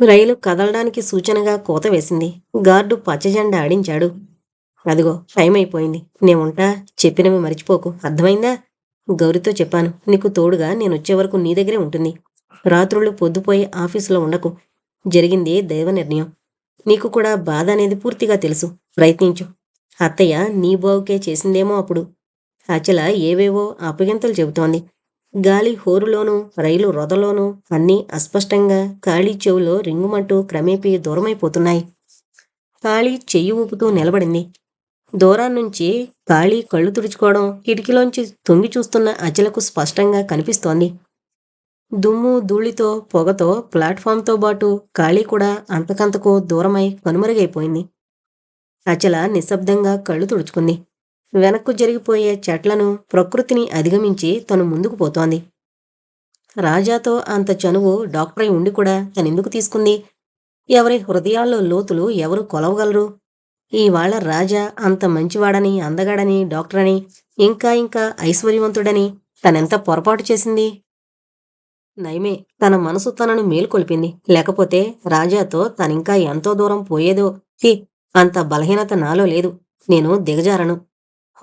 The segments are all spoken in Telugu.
రైలు కదలడానికి సూచనగా కోత వేసింది. గార్డు పచ్చజెండా ఆడించాడు. అదిగో టైం అయిపోయింది నేనుంటా. చెప్పినవి మర్చిపోకు. అర్థమైందా? గౌరితో చెప్పాను. నీకు తోడుగా నేను వచ్చే వరకు నీ దగ్గరే ఉంటుంది. రాత్రుళ్ళు పొద్దుపోయి ఆఫీసులో ఉండకు. జరిగింది దైవ నిర్ణయం. నీకు కూడా బాధ అనేది పూర్తిగా తెలుసు. ప్రయత్నించు. అత్తయ్య నీ బావుకే చేసిందేమో అప్పుడు. అచల ఏవేవో అపగింతలు చెబుతోంది. గాలి హోరులోనూ రైలు రొదలోనూ అన్నీ అస్పష్టంగా ఖాళీ చెవులో రింగుమంటూ క్రమేపీ దూరమైపోతున్నాయి. ఖాళీ చెయ్యి ఊపుతూ నిలబడింది. దూరాన్నుంచి ఖాళీ కళ్ళు తుడుచుకోవడం కిటికీలోంచి తొంగి చూస్తున్న అచలకు స్పష్టంగా కనిపిస్తోంది. దుమ్ము ధూళితో పొగతో ప్లాట్ఫామ్తో పాటు ఖాళీ కూడా అంతకంతకు దూరమై కనుమరుగైపోయింది. అచల నిశ్శబ్దంగా కళ్ళు తుడుచుకుంది. వెనక్కు జరిగిపోయే చెట్లను ప్రకృతిని అధిగమించి తను ముందుకు పోతోంది. రాజాతో అంత చనువు డాక్టరై ఉండి కూడా తనెందుకు తీసుకుంది? ఎవరి హృదయాల్లో లోతులు ఎవరు కొలవగలరు? ఇవాళ రాజా అంత మంచివాడని అందగాడని డాక్టరని ఇంకా ఇంకా ఐశ్వర్యవంతుడని తనెంత పొరపాటు చేసింది? నయమే తన మనసు తనను మేలుకొల్పింది. లేకపోతే రాజాతో తనింకా ఎంతో దూరం పోయేదో? తి అంత బలహీనత నాలో లేదు. నేను దిగజారను.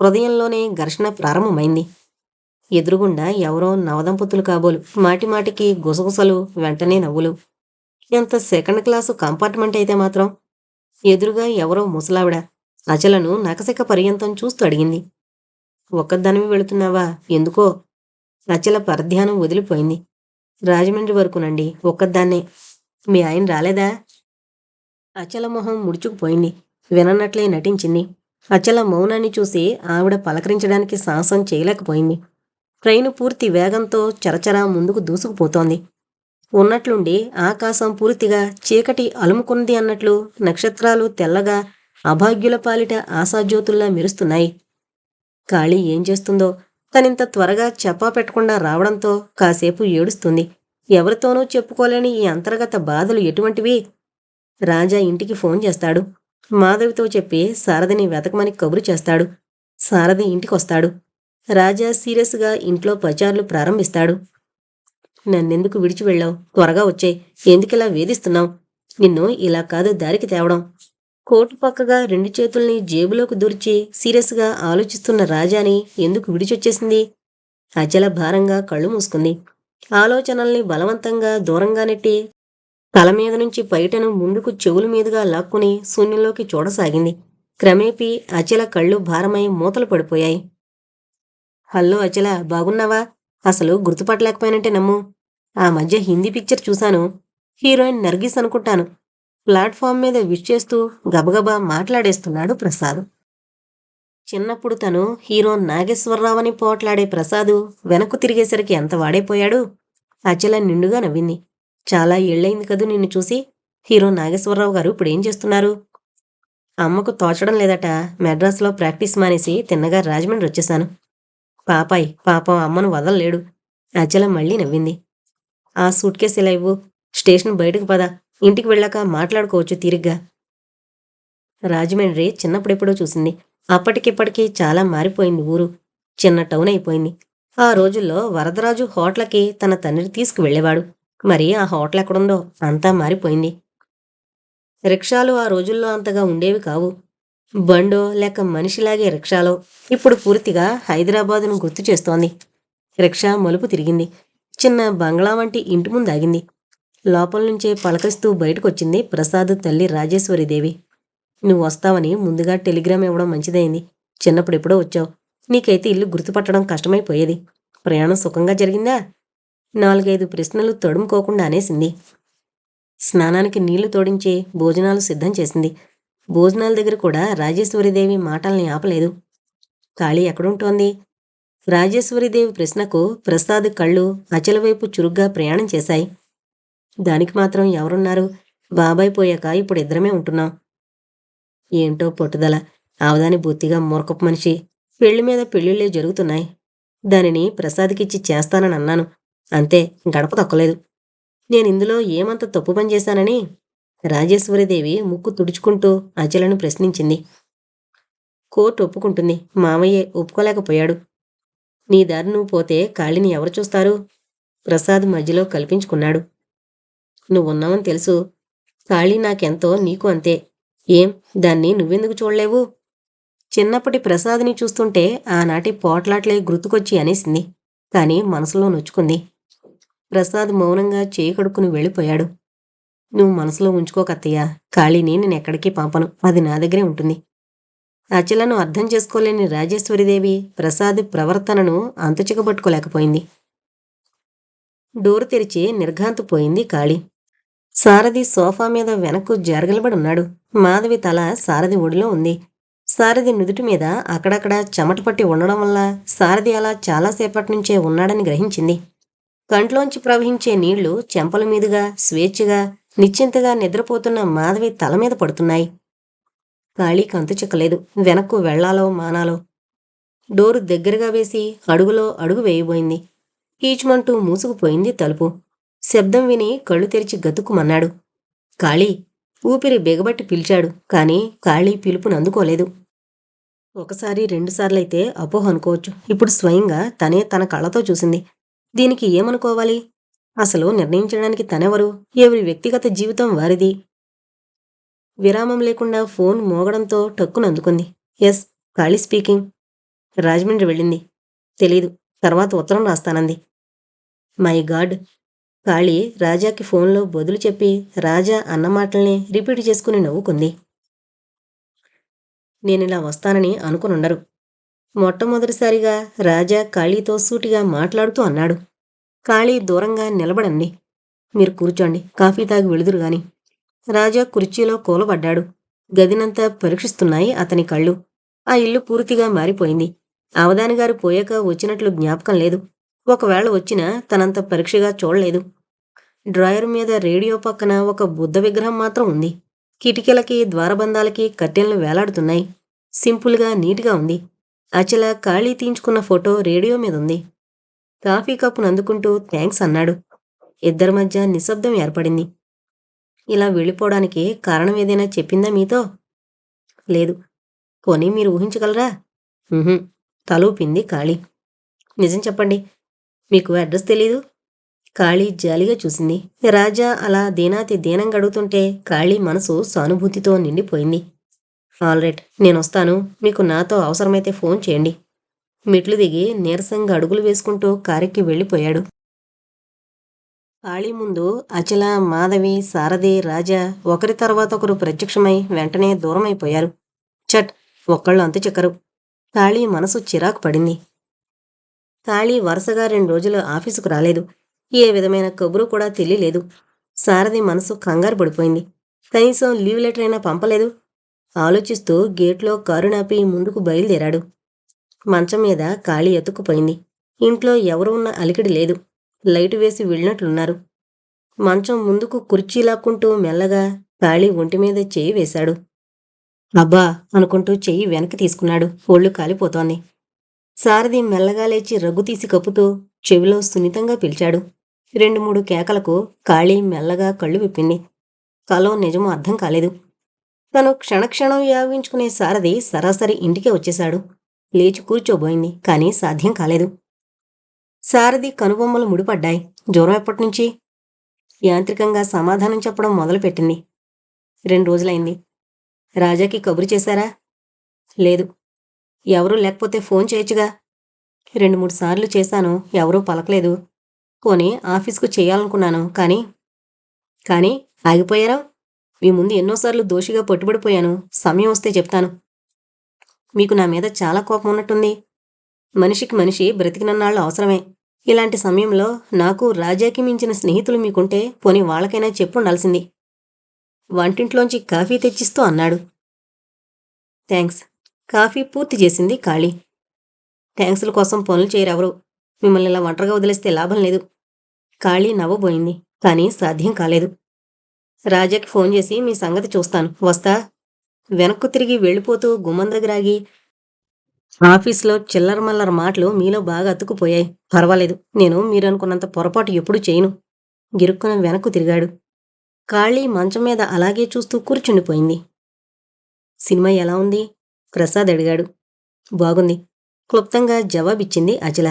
హృదయంలోనే ఘర్షణ ప్రారంభమైంది. ఎదురుగుండా ఎవరో నవదంపతులు కాబోలు. మాటిమాటికి గుసగుసలు వెంటనే నవ్వులు. ఎంత సెకండ్ క్లాసు కంపార్ట్మెంట్ అయితే మాత్రం ఎదురుగా ఎవరో ముసలావిడ అచలను నకసిక పర్యంతం చూస్తూ అడిగింది. ఒక్కదానివి వెళుతున్నావా? ఎందుకో? అచల పరధ్యానం వదిలిపోయింది. రాజమండ్రి వరకునండి ఒక్కదాన్నే మీ ఆయన రాలేదా? అచల మొహం ముడుచుకుపోయింది. విననట్లే నటించింది. అచల మౌనాన్ని చూసి ఆవిడ పలకరించడానికి సాహసం చేయలేకపోయింది. ట్రైను పూర్తి వేగంతో చరచరా ముందుకు దూసుకుపోతోంది. ఉన్నట్లుండి ఆకాశం పూర్తిగా చీకటి అలుముకుంది అన్నట్లు నక్షత్రాలు తెల్లగా అభాగ్యుల పాలిట ఆశాజ్యోతుల్లా మెరుస్తున్నాయి. కాళీ ఏం చేస్తుందో తనింత త్వరగా చెప్పా పెట్టకుండా రావడంతో కాసేపు ఏడుస్తుంది. ఎవరితోనూ చెప్పుకోలేని ఈ అంతర్గత బాధలు ఎటువంటివి? రాజా ఇంటికి ఫోన్ చేస్తాడు. మాధవితో చెప్పి సారథిని వెతకమని కబురు చేస్తాడు. సారథి ఇంటికొస్తాడు. రాజా సీరియస్గా ఇంట్లో ప్రచారాలు ప్రారంభిస్తాడు. నన్నెందుకు విడిచి వెళ్ళావు? త్వరగా వచ్చాయి ఎందుకిలా వేధిస్తున్నావు? నిన్ను ఇలా కాదు దారికి తేవడం. కోటు పక్కగా రెండు చేతుల్ని జేబులోకి దూర్చి సీరియస్గా ఆలోచిస్తున్న రాజాని ఎందుకు విడిచొచ్చేసింది? అచల భారంగా కళ్ళు మూసుకుంది. ఆలోచనల్ని బలవంతంగా దూరంగా నెట్టి తల మీద నుంచి పైటను ముందుకు చెవుల మీదుగా లాక్కుని శూన్యంలోకి చూడసాగింది. క్రమేపీ అచల కళ్ళు భారమై మూతలు పడిపోయాయి. హలో అచల బాగున్నావా? అసలు గుర్తుపట్టలేకపోయానంటే నమ్ము. ఆ మధ్య హిందీ పిక్చర్ చూశాను. హీరోయిన్ నర్గిస్ అనుకుంటాను. ప్లాట్ఫామ్ మీద విష్ చేస్తూ గబగబా మాట్లాడేస్తున్నాడు ప్రసాద్. చిన్నప్పుడు తను హీరో నాగేశ్వరరావు అని పోట్లాడే ప్రసాదు వెనక్కు తిరిగేసరికి ఎంత వాడైపోయాడు? అచల నిండుగా నవ్వింది. చాలా ఏళ్ళైంది కదూ నిన్ను చూసి. హీరో నాగేశ్వరరావు గారు ఇప్పుడు ఏం చేస్తున్నారు? అమ్మకు తోచడం లేదట. మెడ్రాస్లో ప్రాక్టీస్ మానేసి తిన్నగా రాజమండ్రి వచ్చేశాను పాపాయ్ పాపం అమ్మను వదలలేడు. అచల మళ్ళీ నవ్వింది. ఆ సూట్ కేసు ఇలా ఇవ్వు? స్టేషన్ బయటకు పద. ఇంటికి వెళ్ళాక మాట్లాడుకోవచ్చు తీరిగ్గా. రాజమండ్రి చిన్నప్పుడెప్పుడో చూసింది. అప్పటికిప్పటికీ చాలా మారిపోయింది ఊరు. చిన్న టౌన్ అయిపోయింది. ఆ రోజుల్లో వరదరాజు హోటల్కి తన తండ్రి తీసుకువెళ్ళేవాడు. మరి ఆ హోటల్ ఎక్కడుందో అంతా మారిపోయింది. రిక్షాలు ఆ రోజుల్లో అంతగా ఉండేవి కావు. బండో లేక మనిషిలాగే రిక్షాలో ఇప్పుడు పూర్తిగా హైదరాబాదును గుర్తు చేస్తోంది. రిక్షా మలుపు తిరిగింది. చిన్న బంగ్లా వంటి ఇంటి ముందు ఆగింది. లోపల నుంచే పలకరిస్తూ బయటకొచ్చింది ప్రసాద్ తల్లి రాజేశ్వరిదేవి నువ్వు వస్తావని ముందుగా టెలిగ్రామ్ ఇవ్వడం మంచిదైంది. చిన్నప్పుడు ఎప్పుడో వచ్చావు. నీకైతే ఇల్లు గుర్తుపట్టడం కష్టమైపోయేది. ప్రయాణం సుఖంగా జరిగిందా? నాలుగైదు ప్రశ్నలు తడుముకోకుండా అనేసింది స్నానానికి నీళ్ళు తోడించి భోజనాలు సిద్ధం చేసింది. భోజనాల దగ్గర కూడా రాజేశ్వరీదేవి మాటల్ని ఆపలేదు. ఖాళీ ఎక్కడుంటోంది? రాజేశ్వరీదేవి ప్రశ్నకు ప్రసాద్ కళ్ళు అచలవైపు చురుగ్గా ప్రయాణం చేశాయి. దానికి మాత్రం ఎవరున్నారు? బాబాయ్ పోయాక ఇప్పుడు ఇద్దరమే ఉంటున్నాం. ఏంటో పట్టుదల. ఆవదాని బొత్తిగా మూర్ఖపు మనిషి. పెళ్ళి మీద పెళ్ళిళ్ళే జరుగుతున్నాయి. దానిని ప్రసాద్కిచ్చి చేస్తానని అన్నాను. అంతే గడప తొక్కలేదు. నేను ఇందులో ఏమంత తప్పు పని చేశానని రాజేశ్వరిదేవి ముక్కు తుడుచుకుంటూ అచలను ప్రశ్నించింది. కోర్టు ఒప్పుకుంటుంది. మామయ్యే ఒప్పుకోలేకపోయాడు. నీ దారి నువ్వు పోతే కాళిని ఎవరు చూస్తారు? ప్రసాద్ మధ్యలో కల్పించుకున్నాడు. నువ్వున్నావని తెలుసు. కాళీ నాకెంతో నీకు అంతే. ఏం? దాన్ని నువ్వెందుకు చూడలేవు? చిన్నప్పటి ప్రసాద్ని చూస్తుంటే ఆనాటి పోట్లాట్లే గుర్తుకొచ్చి అనేసింది. కానీ మనసులో నొచ్చుకుంది. ప్రసాద్ మౌనంగా చేయి కడుక్కుని వెళ్ళిపోయాడు. నువ్వు మనసులో ఉంచుకోకత్తయ్యా కాళీని నేను ఎక్కడికి పంపను. అది నా దగ్గరే ఉంటుంది. అచలను అర్థం చేసుకోలేని రాజేశ్వరిదేవి ప్రసాద్ ప్రవర్తనను అంతుచికబట్టుకోలేకపోయింది డోరు తెరిచి నిర్ఘాంతపోయింది కాళీ సారథి సోఫా మీద వెనక్కు జరగలబడి ఉన్నాడు మాధవి తల సారథి ఒడిలో ఉంది. సారథి నుదుటి మీద అక్కడక్కడ చెమట పట్టి ఉండడం వల్ల సారథి అలా చాలాసేపటి నుంచే ఉన్నాడని గ్రహించింది. కంట్లోంచి ప్రవహించే నీళ్ళు చెంపల మీదుగా స్వేచ్ఛగా నిశ్చింతగా నిద్రపోతున్న మాధవి తల మీద పడుతున్నాయి. ఖాళీకి కంతు చిక్కలేదు. వెనక్కు వెళ్ళాలో మానాలో. డోరు దగ్గరగా వేసి అడుగులో అడుగు వేయబోయింది. కీచుమంటూ మూసుకుపోయింది తలుపు. శబ్దం విని కళ్ళు తెరిచి గతుక్కుమన్నాడు. కాళీ ఊపిరి బిగబట్టి పిలిచాడు కాని కాళీ పిలుపునందుకోలేదు ఒకసారి రెండుసార్లైతే అపోహ అనుకోవచ్చు. ఇప్పుడు స్వయంగా తనే తన కళ్ళతో చూసింది. దీనికి ఏమనుకోవాలి? అసలు నిర్ణయించడానికి తనెవరు? ఎవరి వ్యక్తిగత జీవితం వారిది? విరామం లేకుండా ఫోన్ మోగడంతో టక్కున అందుకుంది. ఎస్ ఖాళీ స్పీకింగ్. రాజమండ్రి వెళ్ళింది. తెలీదు తర్వాత ఉత్తరం రాస్తానంది. My God. కాళీ రాజాకి ఫోన్లో బదులు చెప్పి రాజా అన్న మాటల్ని రిపీట్ చేసుకుని నవ్వుకుంది. నేనిలా వస్తానని అనుకునుండరు. మొట్టమొదటిసారిగా రాజా కాళీతో సూటిగా మాట్లాడుతూ అన్నాడు. కాళీ దూరంగా నిలబడండి. మీరు కూర్చోండి. కాఫీ తాగి వెళుదురు గాని. రాజా కుర్చీలో కూలబడ్డాడు. గదినంతా పరీక్షిస్తున్నాయి అతని కళ్ళు. ఆ ఇల్లు పూర్తిగా మారిపోయింది. అవధాని గారు పోయాక వచ్చినట్లు జ్ఞాపకం లేదు. ఒకవేళ వచ్చినా తనంత పరీక్షగా చూడలేదు. డ్రాయర్ మీద రేడియో పక్కన ఒక బుద్ధ విగ్రహం మాత్రం ఉంది. కిటికీలకి ద్వారబంధాలకి కట్టెలను వేలాడుతున్నాయి. సింపుల్గా నీట్గా ఉంది. అచల ఖాళీ తీయించుకున్న ఫోటో రేడియో మీద ఉంది కాఫీ కప్పును అందుకుంటూ థ్యాంక్స్ అన్నాడు. ఇద్దరి మధ్య నిశ్శబ్దం ఏర్పడింది. ఇలా వెళ్ళిపోవడానికి కారణం ఏదైనా చెప్పిందా మీతో? లేదు. పోనీ మీరు ఊహించగలరా? తలూపింది ఖాళీ. నిజం చెప్పండి మీకు అడ్రస్ తెలీదు? కాళీ జాలిగా చూసింది. రాజా అలా దీనాతి దీనంగా అడుగుతుంటే ఖాళీ మనసు సానుభూతితో నిండిపోయింది. ఆల్రైట్ నేను వస్తాను మీకు నాతో అవసరమైతే ఫోన్ చేయండి. మెట్లు దిగి నీరసంగా అడుగులు వేసుకుంటూ కారెక్కి వెళ్ళిపోయాడు. ఖాళీ ముందు అచల మాధవి సారథి రాజా ఒకరి తర్వాత ఒకరు ప్రత్యక్షమై వెంటనే దూరమైపోయారు. చట్ ఒక్కళ్ళు అంతు చెక్కరు. ఖాళీ మనసు చిరాకు పడింది. ఖాళీ వరుసగా రెండు రోజులు ఆఫీసుకు రాలేదు. ఏ విధమైన కబురు కూడా తెలియలేదు. సారథి మనసు కంగారు పడిపోయింది. కనీసం లీవ్ లెటర్ అయినా పంపలేదు. ఆలోచిస్తూ గేట్లో కారు నాపి ముందుకు బయలుదేరాడు. మంచం మీద ఖాళీ ఎత్తుకుపోయింది ఇంట్లో ఎవరు ఉన్న అలికిడి లేదు. లైటు వేసి వెళ్ళినట్లున్నారు. మంచం ముందుకు కుర్చీ లాక్కుంటూ మెల్లగా ఖాళీ ఒంటి మీద చేయి వేశాడు. అబ్బా అనుకుంటూ చెయ్యి వెనక్కి తీసుకున్నాడు. ఒళ్ళు కాలిపోతోంది. సారథి మెల్లగా లేచి రగ్గు తీసి కప్పుతూ చెవిలో సున్నితంగా పిలిచాడు. రెండు మూడు కేకలకు ఖాళీ మెల్లగా కళ్ళు విప్పింది. కలో నిజమో అర్థం కాలేదు. తను క్షణక్షణం యావించుకునే సారథి సరాసరి ఇంటికే వచ్చేశాడు. లేచి కూర్చోబోయింది కానీ సాధ్యం కాలేదు. సారథి కనుబొమ్మలు ముడిపడ్డాయి. జ్వరం ఎప్పటినుంచి యాంత్రికంగా సమాధానం చెప్పడం మొదలుపెట్టింది. రెండు రోజులైంది. రాజాకి కబురు చేశారా? లేదు. ఎవరూ లేకపోతే ఫోన్ చేయొచ్చుగా? రెండు మూడు సార్లు చేశాను. ఎవరూ పలకలేదు. కొని ఆఫీస్కు చేయాలనుకున్నాను కానీ కానీ ఆగిపోయారా? మీ ముందు ఎన్నోసార్లు దోషిగా పట్టుబడిపోయాను. సమయం వస్తే చెప్తాను. మీకు నా మీద చాలా కోపం ఉన్నట్టుంది. మనిషికి మనిషి బ్రతికినన్నాళ్ళు అవసరమే. ఇలాంటి సమయంలో నాకు రాజాకి మించిన స్నేహితులు మీకుంటే పోనీ వాళ్ళకైనా చెప్పుండాల్సింది వంటింట్లోంచి కాఫీ తెచ్చిస్తూ అన్నాడు. థ్యాంక్స్. కాఫీ పూర్తి చేసింది ఖాళీ. థ్యాంక్స్ల కోసం పనులు చేయరెవరు. మిమ్మల్ని ఇలా ఒంటరిగా వదిలేస్తే లాభం లేదు. ఖాళీ నవ్వబోయింది. కానీ సాధ్యం కాలేదు. రాజాకి ఫోన్ చేసి మీ సంగతి చూస్తాను. వస్తా. వెనక్కు తిరిగి వెళ్ళిపోతూ గుమ్మం దగ్గర ఆగి ఆఫీస్లో చిల్లర మల్లర మాటలు మీలో బాగా అతుక్కుపోయాయి. పర్వాలేదు. నేను మీరనుకున్నంత పొరపాటు ఎప్పుడూ చేయను. గిరుక్కున వెనక్కు తిరిగాడు. కాళీ మంచం మీద అలాగే చూస్తూ కూర్చుండిపోయింది. సినిమా ఎలా ఉంది? ప్రసాద్ అడిగాడు. బాగుంది. క్లుప్తంగా జవాబిచ్చింది అచల.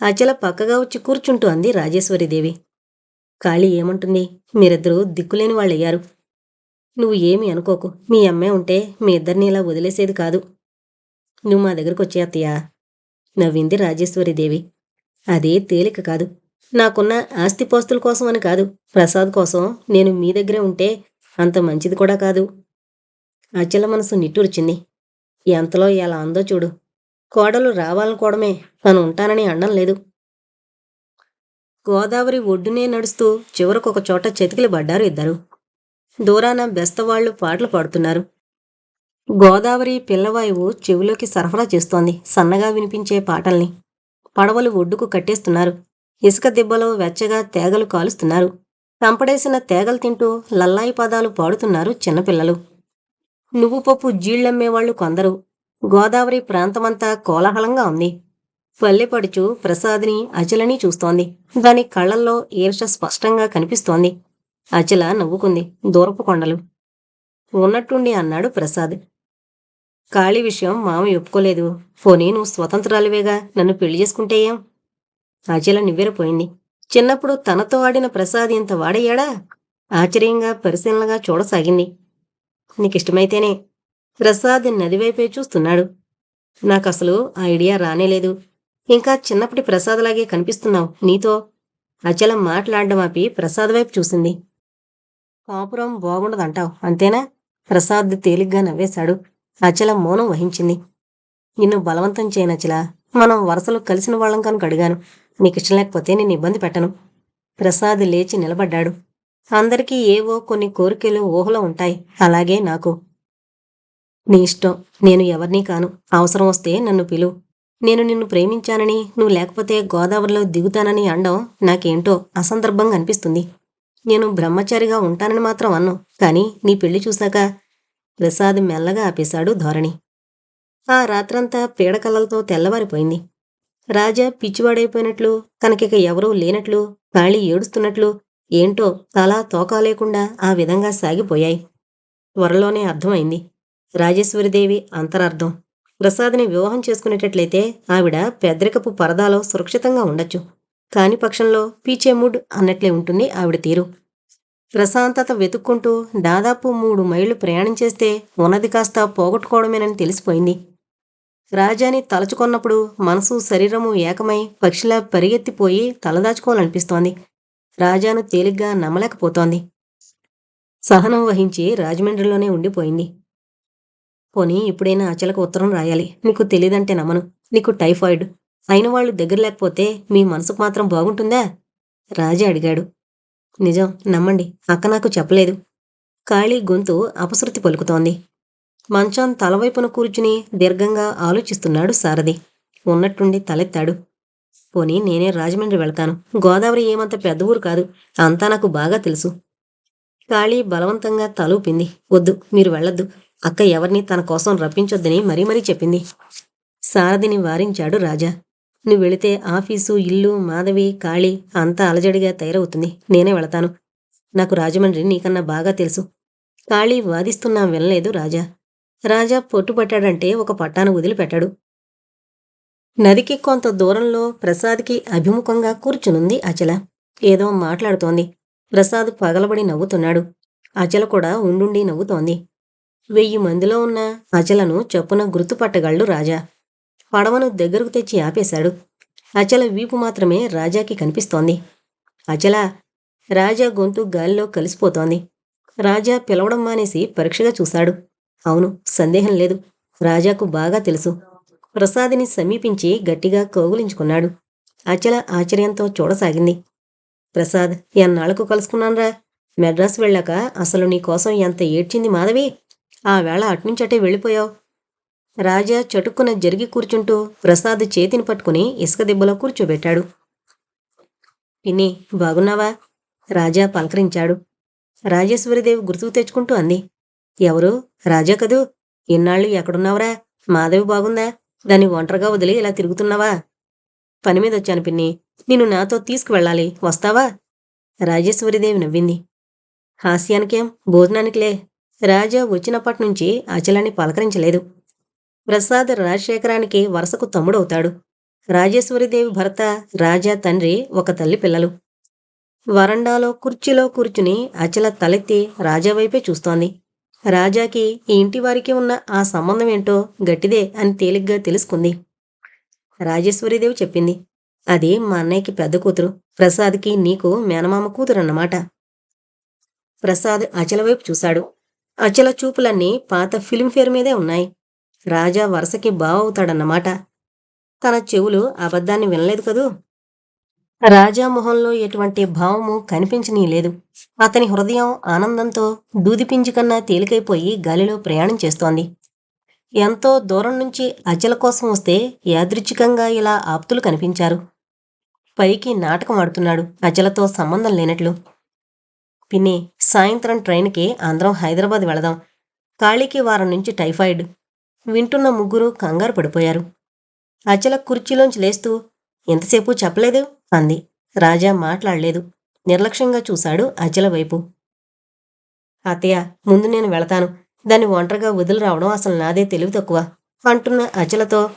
అచల పక్కగా వచ్చి కూర్చుంటూ అంది రాజేశ్వరీదేవి. కాళీ ఏమంటుంది? మీరిద్దరూ దిక్కులేని వాళ్ళయ్యారు. నువ్వు ఏమీ అనుకోకు. మీ అమ్మే ఉంటే మీ ఇద్దరిని ఇలా వదిలేసేది కాదు. నువ్వు మా దగ్గరకు వచ్చే అత్తయ్యా. నవ్వింది రాజేశ్వరీదేవి అదే తేలిక కాదు. నాకున్న ఆస్తిపాస్తుల కోసం అని కాదు. ప్రసాద్ కోసం నేను మీ దగ్గరే ఉంటే అంత మంచిది కూడా కాదు. అచల మనసు నిట్టూర్చింది. ఎంతలో ఎలా అందో చూడు. కోడలు రావాలనుకోవడమే. తను ఉంటానని అనడం లేదు. గోదావరి ఒడ్డునే నడుస్తూ చివరకు ఒక చోట చెతికిలి పడ్డారు ఇద్దరు. దూరాన బెస్తవాళ్ళు పాటలు పాడుతున్నారు. గోదావరి పిల్లవాయువు చెవిలోకి సరఫరా చేస్తోంది సన్నగా వినిపించే పాటల్ని. పడవలు ఒడ్డుకు కట్టేస్తున్నారు. ఇసుక దిబ్బలో వెచ్చగా తేగలు కాలుస్తున్నారు. తంపడేసిన తేగలు తింటూ లల్లాయి పదాలు పాడుతున్నారు చిన్నపిల్లలు. నువ్వు పప్పు జీళ్ళమ్మేవాళ్ళు కొందరు. గోదావరి ప్రాంతమంతా కోలాహలంగా ఉంది. పల్లెపడుచు ప్రసాద్ని అచలని చూస్తోంది. దాని కళ్ళల్లో ఈర్ష స్పష్టంగా కనిపిస్తోంది. అచల నవ్వుకుంది దూరపు కొండలు. ఉన్నట్టుండి అన్నాడు ప్రసాద్. ఖాళీ విషయం మామ ఒప్పుకోలేదు. పోనీ నువ్వు స్వతంత్రాలువేగా నన్ను పెళ్ళి చేసుకుంటే ఏం? అచల నివ్వెరపోయింది. చిన్నప్పుడు తనతో ఆడిన ప్రసాద్ ఇంత వాడయ్యాడా? ఆశ్చర్యంగా పరిశీలనగా చూడసాగింది. నీకిష్టమైతేనే. ప్రసాద్ నదివైపే చూస్తున్నాడు. నాకసలు ఆ ఐడియా రానేలేదు. ఇంకా చిన్నప్పటి ప్రసాద్లాగే కనిపిస్తున్నావు. నీతో అచలం మాట్లాడడం ఆపి ప్రసాద్ వైపు చూసింది. కాపురం బాగుండదంటావు అంతేనా? ప్రసాద్ తేలిగ్గా నవ్వేశాడు. అచలం మౌనం వహించింది. నిన్ను బలవంతం చేయనచల మనం వరసలు కలిసిన వాళ్ళం కనుక అడిగాను. నీకిష్టం లేకపోతే నేను ఇబ్బంది పెట్టను. ప్రసాద్ లేచి నిలబడ్డాడు. అందరికీ ఏవో కొన్ని కోరికలు ఊహలో ఉంటాయి. అలాగే నాకు. నీ ఇష్టం. నేను ఎవరినీ కాను. అవసరం వస్తే నన్ను పిలువు నేను నిన్ను ప్రేమించానని నువ్వు లేకపోతే గోదావరిలో దిగుతానని అండం నాకేంటో అసందర్భంగా అనిపిస్తుంది. నేను బ్రహ్మచారిగా ఉంటానని మాత్రం అన్ను కానీ నీ పెళ్ళి చూశాక ప్రసాద్ మెల్లగా ఆపేశాడు ధోరణి. ఆ రాత్రంతా పీడకలలతో తెల్లవారిపోయింది. రాజా పిచ్చివాడైపోయినట్లు తనకిక ఎవరూ లేనట్లు కాళీ ఏడుస్తున్నట్లు ఏంటో తలా తోకా లేకుండా ఆ విధంగా సాగిపోయాయి. త్వరలోనే అర్థమైంది. రాజేశ్వరిదేవి అంతరార్థం. ప్రసాద్ని వివాహం చేసుకునేటట్లయితే ఆవిడ పెద్దరికపు పరదాలో సురక్షితంగా ఉండొచ్చు. కాని పక్షంలో పీచే మూడ్ అన్నట్లే ఉంటుంది ఆవిడ తీరు. ప్రశాంతత వెతుక్కుంటూ దాదాపు మూడు మైళ్ళు ప్రయాణం చేస్తే ఉన్నది కాస్త పోగొట్టుకోవడమేనని తెలిసిపోయింది. రాజాని తలచుకొన్నప్పుడు మనసు శరీరము ఏకమై పక్షిలా పరిగెత్తిపోయి తలదాచుకోవాలనిపిస్తోంది. రాజాను తేలిగ్గా నమ్మలేకపోతోంది. సహనం వహించి రాజమండ్రిలోనే ఉండిపోయింది. పోనీ ఇప్పుడైనా అచలకు ఉత్తరం రాయాలి. నీకు తెలియదంటే నమ్మను. నీకు టైఫాయిడ్. అయిన వాళ్ళు దగ్గర లేకపోతే మీ మనసుకు మాత్రం బాగుంటుందా? రాజా అడిగాడు. నిజం నమ్మండి. అక్క నాకు చెప్పలేదు. ఖాళీ గొంతు అపశృతి పలుకుతోంది. మంచం తలవైపున కూర్చుని దీర్ఘంగా ఆలోచిస్తున్నాడు సారథి. ఉన్నట్టుండి తలెత్తాడు. పోనీ నేనే రాజమండ్రి వెళ్తాను. గోదావరి ఏమంత పెద్ద ఊరు కాదు. అంతా నాకు బాగా తెలుసు. కాళీ బలవంతంగా తలూపింది. వద్దు మీరు వెళ్ళొద్దు. అక్క ఎవరిని తన కోసం రప్పించొద్దని మరీ మరీ చెప్పింది. సారథిని వారించాడు రాజా. నువ్వు వెళితే ఆఫీసు ఇల్లు మాధవి కాళీ అంతా అలజడిగా తయారవుతుంది. నేనే వెళతాను. నాకు రాజమండ్రి నీకన్నా బాగా తెలుసు. కాళీ వాదిస్తున్నా వినలేదు రాజా. రాజా పొట్టుపట్టాడంటే ఒక పట్టాను వదిలిపెట్టాడు. నదికి కొంత దూరంలో ప్రసాద్కి అభిముఖంగా కూర్చునుంది అచల. ఏదో మాట్లాడుతోంది. ప్రసాద్ పగలబడి నవ్వుతున్నాడు. అచల కూడా ఉండుండి నవ్వుతోంది. వెయ్యి మందిలో ఉన్న అచలను చొప్పున గుర్తుపట్టగలడు రాజా. పడవను దగ్గరకు తెచ్చి ఆపేశాడు. అచల వీపు మాత్రమే రాజాకి కనిపిస్తోంది. అచల రాజా గొంతు గాలిలో కలిసిపోతోంది. రాజా పిలవడం మానేసి పరీక్షగా చూశాడు. అవును సందేహం లేదు. రాజాకు బాగా తెలుసు. ప్రసాదిని సమీపించి గట్టిగా కౌగులించుకున్నాడు. అచల ఆశ్చర్యంతో చూడసాగింది. ప్రసాద్ ఎన్నాళ్ళకు కలుసుకున్నాన్రా? మెడ్రాస్ వెళ్ళాక అసలు నీ కోసం ఎంత ఏడ్చింది మాధవి? ఆ వేళ అట్నుంచటే వెళ్ళిపోయావు. రాజా చటుక్కున జరిగి కూర్చుంటూ ప్రసాద్ చేతిని పట్టుకుని ఇసుక దిబ్బలో కూర్చోబెట్టాడు. పిన్ని బాగున్నావా? రాజా పలకరించాడు. రాజేశ్వరిదేవి గుర్తుకు తెచ్చుకుంటూ అంది. ఎవరు? రాజా కదూ? ఇన్నాళ్ళు ఎక్కడున్నావురా? మాధవి బాగుందా? దాన్ని ఒంటరిగా వదిలి ఇలా తిరుగుతున్నావా? పని మీద వచ్చాను పిన్ని. నిన్ను నాతో తీసుకువెళ్ళాలి. వస్తావా? రాజేశ్వరిదేవి నవ్వింది. హాస్యానికేం? భోజనానికిలే. రాజా వచ్చినప్పటి నుంచి అచలాన్ని పలకరించలేదు. ప్రసాద్ రాజశేఖరానికి వరుసకు తమ్ముడవుతాడు. రాజేశ్వరిదేవి భర్త రాజా తండ్రి ఒక తల్లి పిల్లలు. వరండాలో కుర్చీలో కూర్చుని అచల తలెత్తి రాజా వైపే చూస్తోంది. రాజాకి ఈ ఇంటి వారికి ఉన్న ఆ సంబంధం ఏంటో గట్టిదే అని తేలిగ్గా తెలుసుకుంది. రాజేశ్వరీదేవి చెప్పింది. అది మా అన్నయ్యకి పెద్ద కూతురు. ప్రసాద్కి నీకు మేనమామ కూతురు అన్నమాట ప్రసాద్ అచల వైపు చూశాడు. అచల చూపులన్నీ పాత ఫిల్మ్ఫేర్ మీదే ఉన్నాయి. రాజా వరుసకి బావవుతాడన్నమాట. తన చెవులు అబద్ధాన్ని వినలేదు కదూ? రాజా మొహంలో ఎటువంటి భావము కనిపించనీయలేదు అతని హృదయం ఆనందంతో దూదిపించి కన్నా తేలికైపోయి గాలిలో ప్రయాణం చేస్తోంది. ఎంతో దూరం నుంచి అచల కోసం వస్తే యాదృచ్ఛికంగా ఇలా ఆప్తులు కనిపించారు. పైకి నాటకం ఆడుతున్నాడు. అచలతో సంబంధం లేనట్లు. పిన్ని సాయంత్రం ట్రైన్కి అందరం హైదరాబాద్ వెళదాం. ఖాళీకి వారం నుంచి టైఫాయిడ్. వింటున్న ముగ్గురు కంగారు పడిపోయారు. అచల కుర్చీలోంచి లేస్తూ ఎంతసేపు చెప్పలేదు? అంది. రాజా మాట్లాడలేదు. నిర్లక్ష్యంగా చూశాడు అచల వైపు. అత్తయ్య ముందు నేను వెళతాను. దాన్ని ఒంటరిగా వదిలి రావడం అసలు నాదే తెలివి తక్కువ అంటున్న అచలతో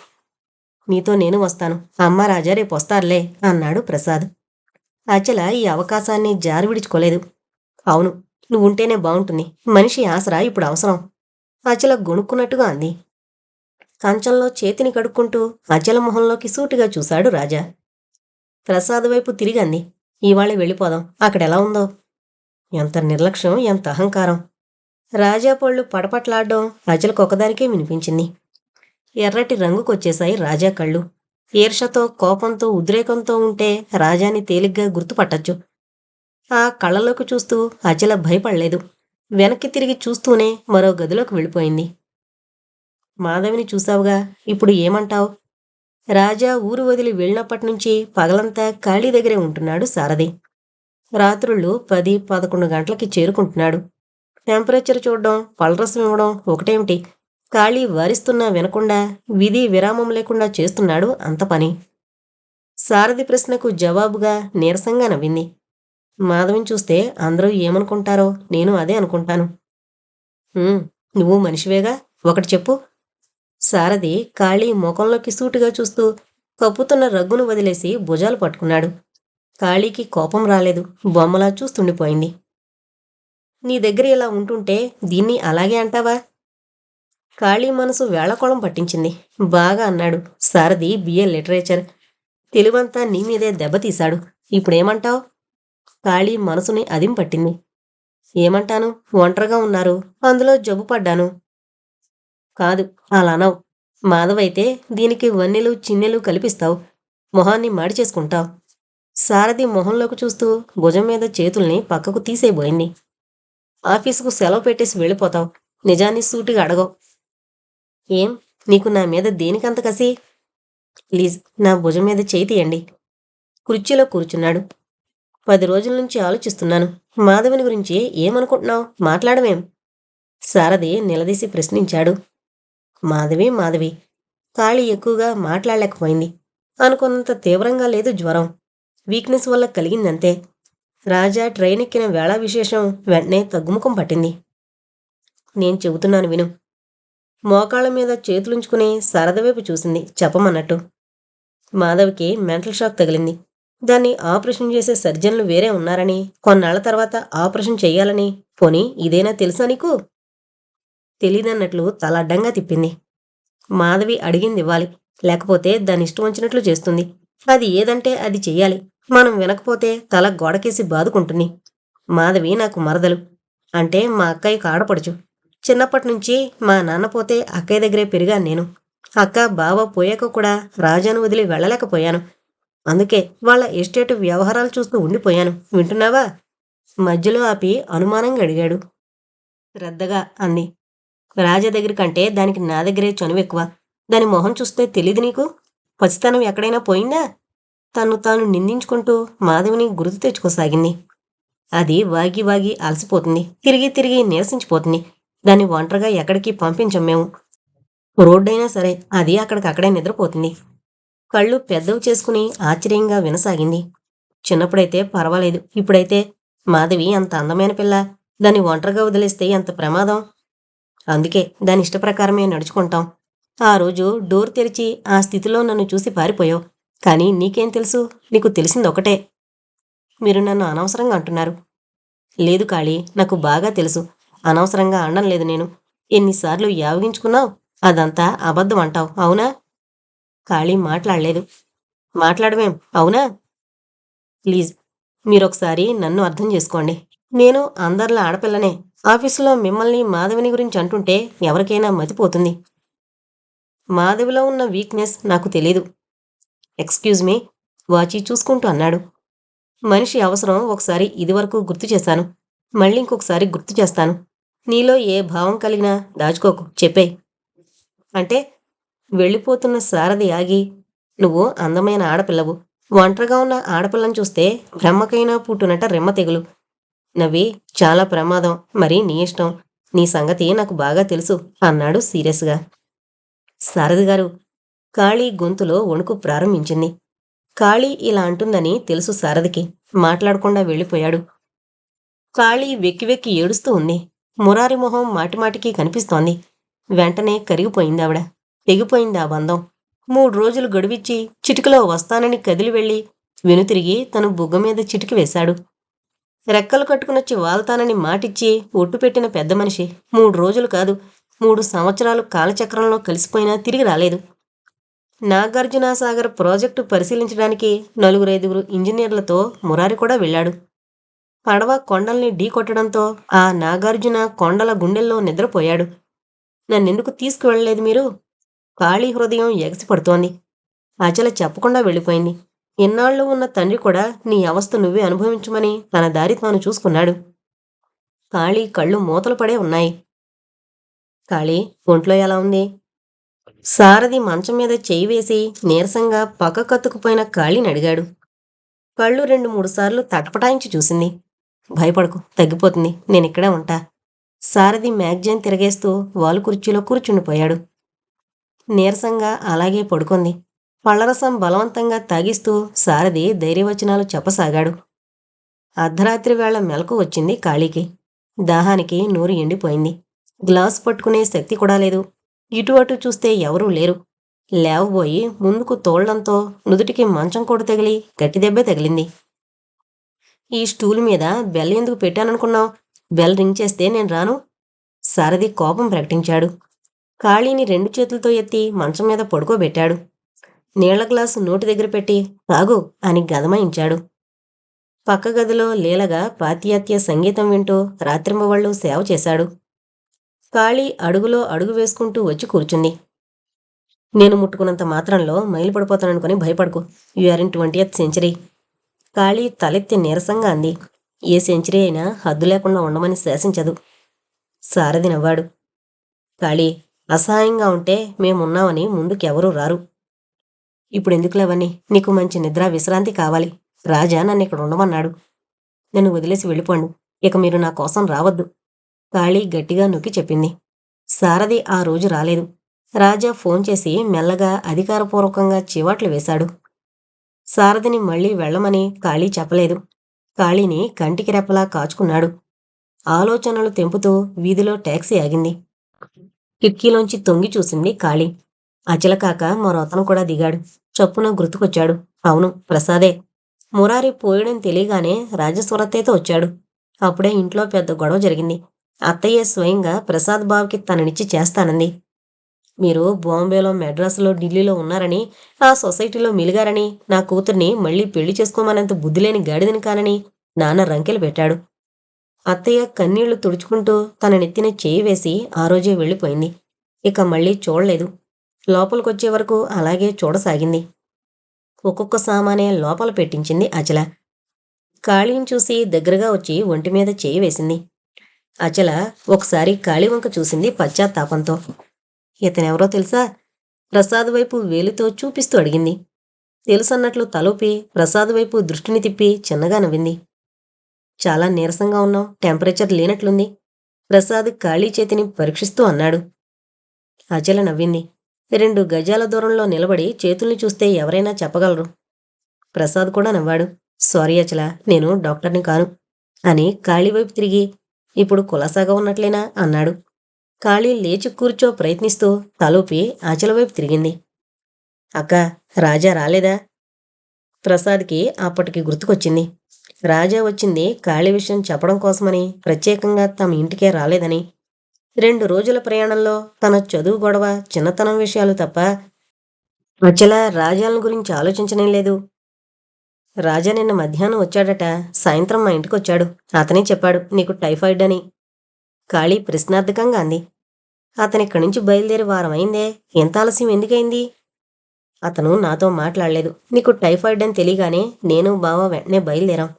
నీతో నేను వస్తాను. అమ్మ రాజా రేపు వస్తారులే అన్నాడు ప్రసాద్. అచల ఈ అవకాశాన్ని జారి విడుచుకోలేదు. అవును నువ్వుంటేనే బాగుంటుంది. మనిషి ఆసరా ఇప్పుడు అవసరం. అచల గొణుక్కున్నట్టుగా అంది. కంచంలో చేతిని కడుక్కుంటూ అచల మొహంలోకి సూటిగా చూశాడు రాజా. ప్రసాద్ వైపు తిరిగి అంది. ఇవాళే వెళ్ళిపోదాం. అక్కడెలా ఉందో? ఎంత నిర్లక్ష్యం ఎంత అహంకారం. రాజా పళ్ళు పడపట్లాడడం అచలకు ఒకదానికే వినిపించింది. ఎర్రటి రంగుకొచ్చేశాయి రాజా కళ్ళు. ఈర్షతో కోపంతో ఉద్రేకంతో ఉంటే రాజాని తేలిగ్గా గుర్తుపట్టచ్చు. ఆ కళ్ళలోకి చూస్తూ అచల భయపడలేదు. వెనక్కి తిరిగి చూస్తూనే మరో గదిలోకి వెళ్ళిపోయింది. మాధవిని చూసావుగా ఇప్పుడు ఏమంటావు? రాజా ఊరు వదిలి వెళ్ళినప్పటి నుంచి పగలంతా ఖాళీ దగ్గరే ఉంటున్నాడు సారథి. రాత్రుళ్ళు పది పదకొండు గంటలకి చేరుకుంటున్నాడు. టెంపరేచర్ చూడడం పలరసం ఇవ్వడం ఒకటేమిటి? ఖాళీ వారిస్తున్నా వినకుండా విధి విరామం లేకుండా చేస్తున్నాడు అంత పని. సారథి ప్రశ్నకు జవాబుగా నీరసంగా నవ్వింది. మాధవిని చూస్తే అందరూ ఏమనుకుంటారో నేను అదే అనుకుంటాను. నువ్వు మనిషివేగా? ఒకటి చెప్పు. సారథి ఖాళీ ముఖంలోకి సూటిగా చూస్తూ కప్పుతున్న రగ్గును వదిలేసి భుజాలు పట్టుకున్నాడు. ఖాళీకి కోపం రాలేదు. బొమ్మలా చూస్తుండిపోయింది. నీ దగ్గర ఇలా ఉంటుంటే దీన్ని అలాగే అంటావా? ఖాళీ మనసు వేళకోళం పట్టించింది. బాగా అన్నాడు. Sarathi BA literature. తెలివంతా నీ మీదే దెబ్బతీశాడు ఇప్పుడేమంటావు? ఖాళీ మనసుని అదిం పట్టింది. ఏమంటాను? ఒంటరిగా ఉన్నారు. అందులో జబ్బు పడ్డాను. కాదు అలానవు మాధవైతే దీనికి వన్నెలు చిన్నెలు కల్పిస్తావు. మొహాన్ని మాడి చేసుకుంటావు. సారథి మొహంలోకి చూస్తూ భుజం మీద చేతుల్ని పక్కకు తీసేయబోయింది ఆఫీసుకు సెలవు పెట్టేసి వెళ్ళిపోతావు. నిజాన్ని సూటిగా అడగవు. ఏం? నీకు నా మీద దేనికంత కసి? ప్లీజ్ నా భుజం మీద చేయి తీయండి. కుర్చీలో కూర్చున్నాడు. పది రోజుల నుంచి ఆలోచిస్తున్నాను. మాధవిని గురించి ఏమనుకుంటున్నావు? మాట్లాడమేం? సారథి నిలదీసి ప్రశ్నించాడు. మాధవి మాధవి ఖాళీ ఎక్కువగా మాట్లాడలేకపోయింది. అనుకున్నంత తీవ్రంగా లేదు జ్వరం. వీక్నెస్ వల్ల కలిగిందంతే. రాజా ట్రైన్ ఎక్కిన వేళ విశేషం వెంటనే తగ్గుముఖం పట్టింది. నేను చెబుతున్నాను విను. మోకాళ్ళ మీద చేతులుంచుకుని సరద వైపు చూసింది చెప్పమన్నట్టు. మాధవికి మెంటల్ షాక్ తగిలింది. దాన్ని ఆపరేషన్ చేసే సర్జన్లు వేరే ఉన్నారని కొన్నాళ్ళ తర్వాత ఆపరేషన్ చేయాలని పోనీ ఇదేనా తెలుసా నీకు? తెలీదన్నట్లు తల అడ్డంగా తిప్పింది. మాధవి అడిగింది ఇవ్వాలి లేకపోతే దాని ఇష్టం వచ్చినట్లు చేస్తుంది. అది ఏదంటే అది చెయ్యాలి. మనం వినకపోతే తల గోడకేసి బాదుకుంటుంది. మాధవి నాకు మరదలు. అంటే మా అక్కయ్య కాడపడుచు చిన్నప్పటి నుంచి మా నాన్న పోతే అక్కయ్య దగ్గరే పెరిగాను నేను. అక్క బావ పోయాక కూడా రాజాను వదిలి వెళ్ళలేకపోయాను. అందుకే వాళ్ళ ఎస్టేట్ వ్యవహారాలు చూస్తూ ఉండిపోయాను. వింటున్నావా? మధ్యలో ఆపి అనుమానంగా అడిగాడు. శ్రద్ధగా అంది. రాజా దగ్గర కంటే దానికి నా దగ్గరే చనువు ఎక్కువ దాని మొహం చూస్తే తెలీదు నీకు? పసితనం ఎక్కడైనా పోయిందా? తను తాను నిందించుకుంటూ మాధవిని గుర్తు తెచ్చుకోసాగింది. అది వాగి వాగి అలసిపోతుంది. తిరిగి తిరిగి నీరసించిపోతుంది. దాన్ని ఒంటరిగా ఎక్కడికి పంపించం మేము. రోడ్డైనా సరే అది అక్కడికక్కడే నిద్రపోతుంది. కళ్ళు పెద్దవి చేసుకుని ఆశ్చర్యంగా వినసాగింది. చిన్నప్పుడైతే పర్వాలేదు. ఇప్పుడైతే మాధవి అంత అందమైన పిల్ల. దాన్ని ఒంటరిగా వదిలేస్తే ఎంత ప్రమాదం? అందుకే దాని ఇష్టప్రకారమే నడుచుకుంటాం. ఆ రోజు డోర్ తెరిచి ఆ స్థితిలో నన్ను చూసి పారిపోయావు. కానీ నీకేం తెలుసు? నీకు తెలిసింది ఒకటే. మీరు నన్ను అనవసరంగా అంటున్నారు. లేదు కాళీ. నాకు బాగా తెలుసు. అనవసరంగా అనడం లేదు నేను. ఎన్నిసార్లు యావగించుకున్నావు? అదంతా అబద్ధం అంటావు అవునా? కాళీ మాట్లాడలేదు. మాట్లాడమేం అవునా? ప్లీజ్ మీరొకసారి నన్ను అర్థం చేసుకోండి. నేను అందరిలో ఆడపిల్లనే. ఆఫీసులో మిమ్మల్ని మాధవిని గురించి అంటుంటే ఎవరికైనా మతిపోతుంది. మాధవిలో ఉన్న వీక్నెస్ నాకు తెలీదు. ఎక్స్క్యూజ్ మీ వాచి చూసుకుంటూ అన్నాడు. మనిషి అవసరం ఒకసారి ఇదివరకు గుర్తు చేశాను. మళ్ళీ ఇంకొకసారి గుర్తు చేస్తాను. నీలో ఏ భావం కలిగినా దాచుకోకు చెప్పే అంటే వెళ్ళిపోతున్న సారథి ఆగి నువ్వు అందమైన ఆడపిల్లవు. ఒంటరిగా ఉన్న ఆడపిల్లని చూస్తే బ్రహ్మకైనా పుట్టునట రెమ్మ తెగులు. నవ్వి చాలా ప్రమాదం. మరి నీ ఇష్టం. నీ సంగతి నాకు బాగా తెలుసు అన్నాడు సీరియస్గా. సారథి గారు కాళీ గొంతులో వణుకు ప్రారంభించింది. కాళీ ఇలా అంటుందని తెలుసు సారథికి. మాట్లాడకుండా వెళ్ళిపోయాడు. కాళీ వెక్కి వెక్కి ఏడుస్తూ ఉంది. మురారి మొహం మాటిమాటికి కనిపిస్తోంది. వెంటనే కరిగిపోయింది ఆవిడ. తెగిపోయింది ఆ బంధం. మూడు రోజులు గడువిచ్చి చిటికలో వస్తానని కదిలి వెళ్ళి వెనుతిరిగి తను బుగ్గ మీద చిటికి వేశాడు. రెక్కలు కట్టుకునొచ్చి వాల్తానని మాటిచ్చి ఒట్టు పెట్టిన పెద్ద మనిషి. మూడు రోజులు కాదు మూడు సంవత్సరాలు కాలచక్రంలో కలిసిపోయినా తిరిగి రాలేదు. నాగార్జునసాగర్ ప్రాజెక్టు పరిశీలించడానికి నలుగురైదుగురు ఇంజనీర్లతో మురారి కూడా వెళ్ళాడు. పడవ కొండల్ని ఢీకొట్టడంతో ఆ నాగార్జున కొండల గుండెల్లో నిద్రపోయాడు. నన్నెందుకు తీసుకువెళ్ళలేదు మీరు? ఖాళీ హృదయం ఎగసిపడుతోంది. అచల చెప్పకుండా వెళ్ళిపోయింది. ఇన్నాళ్ళు ఉన్న తండ్రి కూడా నీ అవస్థ నువ్వే అనుభవించమని తన దారి తాను చూసుకున్నాడు. కాళీ కళ్ళు మూతలు పడే ఉన్నాయి. కాళీ ఒంట్లో ఎలా ఉంది? సారథి మంచం మీద చేయి వేసి నీరసంగా పక్క కత్తుకుపోయిన కాళీని అడిగాడు. కళ్ళు రెండు మూడు సార్లు తటపటాయించి చూసింది. భయపడకు తగ్గిపోతుంది. నేనిక్కడే ఉంటా. సారథి మ్యాగజైన్ తిరగేస్తూ వాలు కుర్చీలో కూర్చుండిపోయాడు. నీరసంగా అలాగే పడుకుంది. పళ్ళరసం బలవంతంగా తాగిస్తూ సారథి ధైర్యవచనాలు చెప్పసాగాడు. అర్ధరాత్రి వేళ మెలకు వచ్చింది కాళీకి దాహానికి నూరు ఎండిపోయింది. గ్లాస్ పట్టుకునే శక్తి కూడా లేదు. ఇటు అటు చూస్తే ఎవరూ లేరు. లేవబోయి ముందుకు తోళ్ళంతో నుదుటికి మంచం కూడా తగిలి గట్టి దెబ్బే తగిలింది. ఈ స్టూల్ మీద బెల్ ఎందుకు పెట్టాననుకున్నావు? బెల్ రింగ్ చేస్తే నేను రాను. సారథి కోపం ప్రకటించాడు. ఖాళీని రెండు చేతులతో ఎత్తి మంచం మీద పడుకోబెట్టాడు. నీళ్ళ గ్లాసు నోటి దగ్గర పెట్టి తాగు అని గదమాయించాడు. పక్క గదిలో లీలగా పాతియాత్య సంగీతం వింటూ రాత్రింబవళ్ళు సేవ చేశాడు. కాళీ అడుగులో అడుగు వేసుకుంటూ వచ్చి కూర్చుంది. నేను ముట్టుకున్నంత మాత్రంలో మైలు పడిపోతాననుకుని భయపడకు. You are in twentieth century. Kali తలెత్తి నీరసంగా అంది. ఏ సెంచరీ అయినా హద్దు లేకుండా ఉండమని శాసించదు. సారథి నవ్వాడు. కాళీ అసహాయంగా ఉంటే మేమున్నామని ముందుకెవరూ రారు. ఇప్పుడు నీకు మంచి నిద్ర విశ్రాంతి కావాలి. రాజా నన్ను ఇక్కడ ఉండమన్నాడు. నన్ను వదిలేసి వెళ్ళిపోండు. ఇక మీరు నా కోసం రావద్దు. కాళీ గట్టిగా నొక్కి చెప్పింది. సారథి ఆ రోజు రాలేదు. రాజా ఫోన్ చేసి మెల్లగా అధికారపూర్వకంగా చివాట్లు వేశాడు. సారథిని మళ్ళీ వెళ్ళమని కాళీ చెప్పలేదు. కాళీని కంటికి రెప్పలా కాచుకున్నాడు. ఆలోచనలు తెంపుతూ వీధిలో ట్యాక్సీ ఆగింది. కిటికీలోంచి తొంగి చూసింది కాళీ. అచలకాక మరో అతను కూడా దిగాడు. చప్పున గుర్తుకొచ్చాడు. అవును ప్రసాదే. మురారి పోయడం తెలియగానే రాజస్వరత్తేతో వచ్చాడు. అప్పుడే ఇంట్లో పెద్ద గొడవ జరిగింది. అత్తయ్య స్వయంగా ప్రసాద్ బాబుకి తననిచ్చి చేస్తానంది. మీరు బాంబేలో మెడ్రాస్లో ఢిల్లీలో ఉన్నారని ఆ సొసైటీలో మిలిగారని నా కూతుర్ని మళ్ళీ పెళ్ళి చేసుకోమనంత బుద్ధిలేని గాడిదని కానని నాన్న రంకెలు పెట్టాడు. అత్తయ్య కన్నీళ్ళు తుడుచుకుంటూ తన నెత్తిన చేయి వేసి ఆ రోజే వెళ్ళిపోయింది. ఇక మళ్ళీ చూడలేదు. లోపలికొచ్చే వరకు అలాగే చూడసాగింది. ఒక్కొక్క సామానే లోపల పెట్టించింది అచల. కాళీని చూసి దగ్గరగా వచ్చి ఒంటి మీద చేయి వేసింది. అచల ఒకసారి కాళీ వంక చూసింది పశ్చాత్తాపంతో. ఇతనెవరో తెలుసా? ప్రసాద్ వైపు వేలితో చూపిస్తూ అడిగింది. తెలుసన్నట్లు తలూపి ప్రసాద్ వైపు దృష్టిని తిప్పి చిన్నగా నవ్వింది. చాలా నీరసంగా ఉన్నాం టెంపరేచర్ లేనట్లుంది. ప్రసాద్ ఖాళీ చేతిని పరీక్షిస్తూ అన్నాడు. అచల నవ్వింది. రెండు గజాల దూరంలో నిలబడి చేతుల్ని చూస్తే ఎవరైనా చెప్పగలరు. ప్రసాద్ కూడా నవ్వాడు. సారీ అచల నేను డాక్టర్ని కాను అని ఖాళీ వైపు తిరిగి ఇప్పుడు కులాసాగా ఉన్నట్లేనా? అన్నాడు. ఖాళీ లేచి కూర్చో ప్రయత్నిస్తూ తలూపి ఆచల వైపు తిరిగింది. అక్క రాజా రాలేదా? ప్రసాద్కి అప్పటికి గుర్తుకొచ్చింది. రాజా వచ్చింది ఖాళీ విషయం చెప్పడం కోసమని ప్రత్యేకంగా తమ ఇంటికే రాలేదని. రెండు రోజుల ప్రయాణంలో తన చదువు గొడవ చిన్నతనం విషయాలు తప్ప అచల రాజాలను గురించి ఆలోచించనే లేదు. రాజా నిన్న మధ్యాహ్నం వచ్చాడట సాయంత్రం మా ఇంటికి వచ్చాడు అతనే చెప్పాడు నీకు టైఫాయిడ్ అని. కాళీ ప్రశ్నార్థకంగా అంది. అతను ఇక్కడి నుంచి బయలుదేరి వారం అయిందే ఎంత ఆలస్యం ఎందుకైంది? అతను నాతో మాట్లాడలేదు. నీకు టైఫాయిడ్ అని తెలియగానే నేను బావ వెంటనే బయలుదేరాం.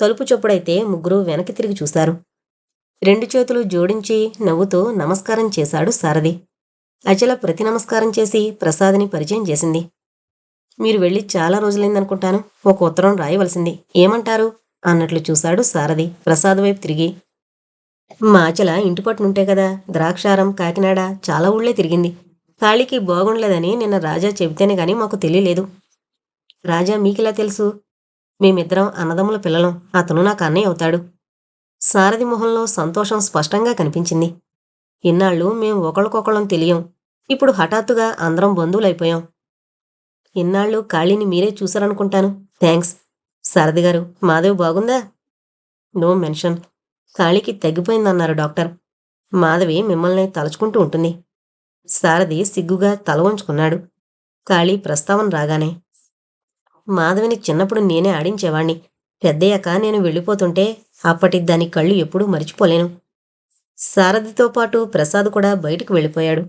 తలుపు చొప్పుడైతే ముగ్గురు వెనక్కి తిరిగి చూశారు రెండు చేతులు జోడించి నవ్వుతూ నమస్కారం చేశాడు సారథి. అచల ప్రతి నమస్కారం చేసి ప్రసాద్ని పరిచయం చేసింది. మీరు వెళ్ళి చాలా రోజులైందనుకుంటాను. ఒక ఉత్తరం రాయవలసింది. ఏమంటారు? అన్నట్లు చూశాడు సారథి. ప్రసాద్ వైపు తిరిగి మాచల ఇంటి పట్టునుంటే కదా ద్రాక్షారం కాకినాడ చాలా ఊళ్ళే తిరిగింది. కాళీకి బాగుండలేదని నిన్న రాజా చెబితేనే కానీ మాకు తెలియలేదు. రాజా మీకిలా తెలుసు? మేమిద్దరం అన్నదమ్ముల పిల్లలం అతను నాకు అన్నయ్య అవుతాడు. సారథి మొహంలో సంతోషం స్పష్టంగా కనిపించింది. ఇన్నాళ్ళు మేము ఒకళ్ళకొకళ్ళం తెలియం. ఇప్పుడు హఠాత్తుగా అందరం బంధువులైపోయాం. ఇన్నాళ్ళు కాళీని మీరే చూశారనుకుంటాను. థ్యాంక్స్ సారథి గారు మాధవి బాగుందా? No mention. కాళీకి తగ్గిపోయిందన్నారు డాక్టర్. మాధవి మిమ్మల్ని తలుచుకుంటూ ఉంటుంది. సారథి సిగ్గుగా తల వంచుకున్నాడు. కాళీ ప్రస్తావన రాగానే మాధవిని చిన్నప్పుడు నేనే ఆడించేవాణ్ణి. పెద్దయ్యాక నేను వెళ్ళిపోతుంటే అప్పటి దాని కళ్ళు ఎప్పుడూ మరిచిపోలేను. సారథితో పాటు ప్రసాద్ కూడా బయటకు వెళ్ళిపోయాడు.